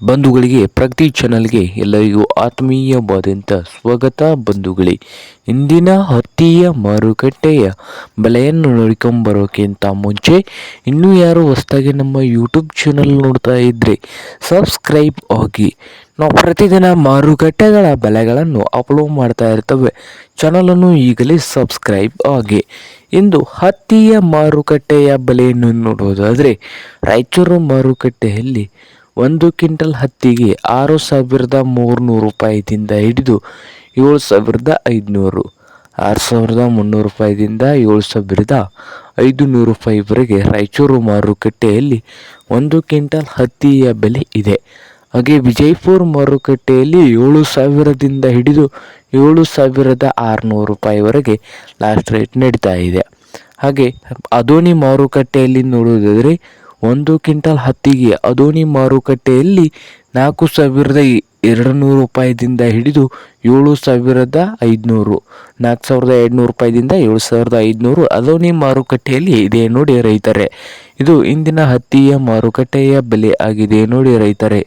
ಬಂಧುಗಳಿಗೆ, ಪ್ರಗತಿ ಚಾನಲ್ಗೆ ಎಲ್ಲರಿಗೂ ಆತ್ಮೀಯವಾದಂಥ ಸ್ವಾಗತ ಬಂಧುಗಳೇ. ಇಂದಿನ ಹತ್ತಿಯ ಮಾರುಕಟ್ಟೆಯ ಬೆಲೆಯನ್ನು ನೋಡ್ಕೊಂಬರೋಕ್ಕಿಂತ ಮುಂಚೆ ಇನ್ನೂ ಯಾರು ಹೊಸದಾಗಿ ನಮ್ಮ ಯೂಟ್ಯೂಬ್ ಚಾನಲ್ ನೋಡ್ತಾ ಇದ್ದರೆ ಸಬ್ಸ್ಕ್ರೈಬ್ ಆಗಿ. ನಾವು ಪ್ರತಿದಿನ ಮಾರುಕಟ್ಟೆಗಳ ಬೆಲೆಗಳನ್ನು ಅಪ್ಲೋಡ್ ಮಾಡ್ತಾ ಇರ್ತವೆ. ಚಾನಲನ್ನು ಈಗಲೇ ಸಬ್ಸ್ಕ್ರೈಬ್ ಆಗಿ. ಇಂದು ಹತ್ತಿಯ ಮಾರುಕಟ್ಟೆಯ ಬೆಲೆಯನ್ನು ನೋಡೋದಾದರೆ ರಾಯಚೂರು ಮಾರುಕಟ್ಟೆಯಲ್ಲಿ ಒಂದು ಕ್ವಿಂಟಲ್ ಹತ್ತಿಗೆ ಆರು ಸಾವಿರದ ಮೂರುನೂರು ರೂಪಾಯಿದಿಂದ ಹಿಡಿದು ಏಳು ಸಾವಿರದ ಐದುನೂರು. ಆರು ಸಾವಿರದ ಮುನ್ನೂರು ರೂಪಾಯಿದಿಂದ ಏಳು ಸಾವಿರದ ಐದು ನೂರು ರೂಪಾಯಿವರೆಗೆ ರಾಯಚೂರು ಮಾರುಕಟ್ಟೆಯಲ್ಲಿ ಒಂದು ಕ್ವಿಂಟಲ್ ಹತ್ತಿಯ ಬೆಲೆ ಇದೆ. ಹಾಗೆ ವಿಜಯಪುರ ಮಾರುಕಟ್ಟೆಯಲ್ಲಿ ಏಳು ಸಾವಿರದಿಂದ ಹಿಡಿದು ಏಳು ಸಾವಿರದ ಆರುನೂರು ರೂಪಾಯಿವರೆಗೆ ಲಾಸ್ಟ್ ರೇಟ್ ನಡೀತಾ ಇದೆ. ಹಾಗೆ ಅದೋನಿ ಮಾರುಕಟ್ಟೆಯಲ್ಲಿ ನೋಡುವುದಾದರೆ ಒಂದು ಕ್ವಿಂಟಲ್ ಹತ್ತಿಗೆ ಅದೋನಿ ಮಾರುಕಟ್ಟೆಯಲ್ಲಿ ನಾಲ್ಕು ಸಾವಿರದ ಎರಡು ನೂರು ರೂಪಾಯಿದಿಂದ ಹಿಡಿದು ಏಳು ಸಾವಿರದ ಐದುನೂರು, ನಾಲ್ಕು ಸಾವಿರದ ಎರಡುನೂರು ರೂಪಾಯಿದಿಂದ ಏಳು ಸಾವಿರದ ಐದುನೂರು ಅದೋನಿ ಮಾರುಕಟ್ಟೆಯಲ್ಲಿ ಇದೆ ನೋಡಿ ರೈತರೆ. ಇದು ಇಂದಿನ ಹತ್ತಿಯ ಮಾರುಕಟ್ಟೆಯ ಬೆಲೆ ಆಗಿದೆ ನೋಡಿ ರೈತರೇ.